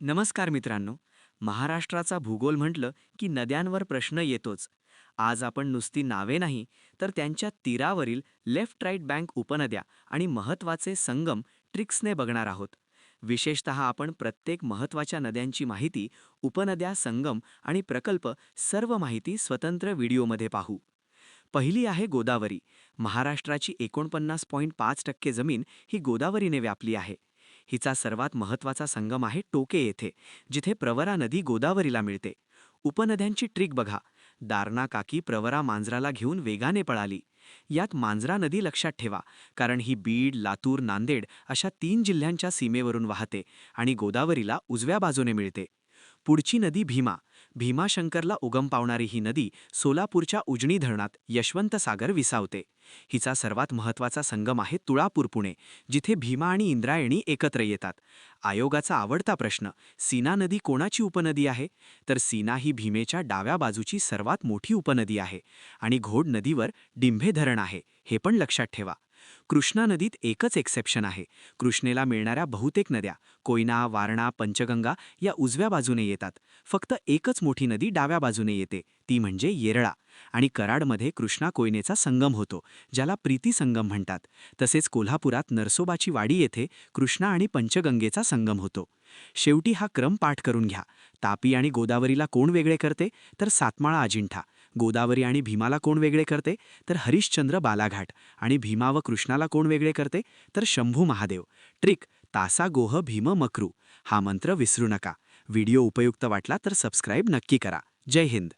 नमस्कार मित्रांनो. महाराष्ट्राचा भूगोल म्हटलं की नद्यांवर प्रश्न येतोच. आज आपण नुसती नावे नाही तर त्यांच्या तीरावरील लेफ्ट राईट बँक उपनद्या आणि महत्त्वाचे संगम ट्रिक्सने बघणार आहोत. विशेषत आपण प्रत्येक महत्त्वाच्या नद्यांची माहिती उपनद्या संगम आणि प्रकल्प सर्व माहिती स्वतंत्र व्हिडिओमध्ये पाहू. पहिली आहे गोदावरी. महाराष्ट्राची एकोणपन्नास पॉईंट पाच टक्के जमीन ही गोदावरीने व्यापली आहे. हिचा सर्वात महत्त्वाचा संगम आहे टोके येथे जिथे प्रवरा नदी गोदावरीला मिळते. उपनद्यांची ट्रिक बघा. दारणा काकी प्रवरा मांजराला घेऊन वेगाने पळाली. यात मांजरा नदी लक्षात ठेवा कारण ही बीड लातूर नांदेड अशा तीन जिल्ह्यांच्या सीमेवरून वाहते आणि गोदावरीला उजव्या बाजूने मिळते. पुढची नदी भीमा भीमाशंकरला उगम पावणारी ही नदी सोलापूरच्या उजनी धरणात यशवंत सागर विसावते. हिचा सर्वात महत्त्वाचा संगम आहे तुळापूर पुणे जिथे भीमा आणि इंद्रायणी एकत्र येतात. आयोगाचा आवडता प्रश्न सीना नदी कोणाची उपनदी आहे? तर सीना ही भीमेच्या डाव्या बाजूची सर्वात मोठी उपनदी आहे आणि घोड नदीवर डिंभे धरण आहे हे पण लक्षात ठेवा. कृष्णा नदीत एकच एक्सेप्शन आहे. कृष्णेला मिळणाऱ्या बहुतेक नद्या कोयना वारणा पंचगंगा या उजव्या बाजूने येतात. फक्त एकच मोठी नदी डाव्या बाजूने येते ती म्हणजे येरळा. आणि कराडमध्ये कृष्णा कोयनेचा संगम होतो ज्याला प्रीती संगम म्हणतात. तसेच कोल्हापुरात नरसोबाची वाडी येथे कृष्णा आणि पंचगंगेचा संगम होतो. शेवटी हा क्रम पाठ करून घ्या. तापी आणि गोदावरीला कोण वेगळे करते? तर सातमाळा अजिंठा. गोदावरी आणि भीमाला कोण वेगळे करते? तर हरिश्चंद्र बालाघाट. आणि भीमा व कृष्णाला कोण वेगळे करते? तर शंभू महादेव. ट्रिक तासा गोह भीम मकरू. हा मंत्र विसरू नका. व्हिडिओ उपयुक्त वाटला तर सबस्क्राईब नक्की करा. जय हिंद.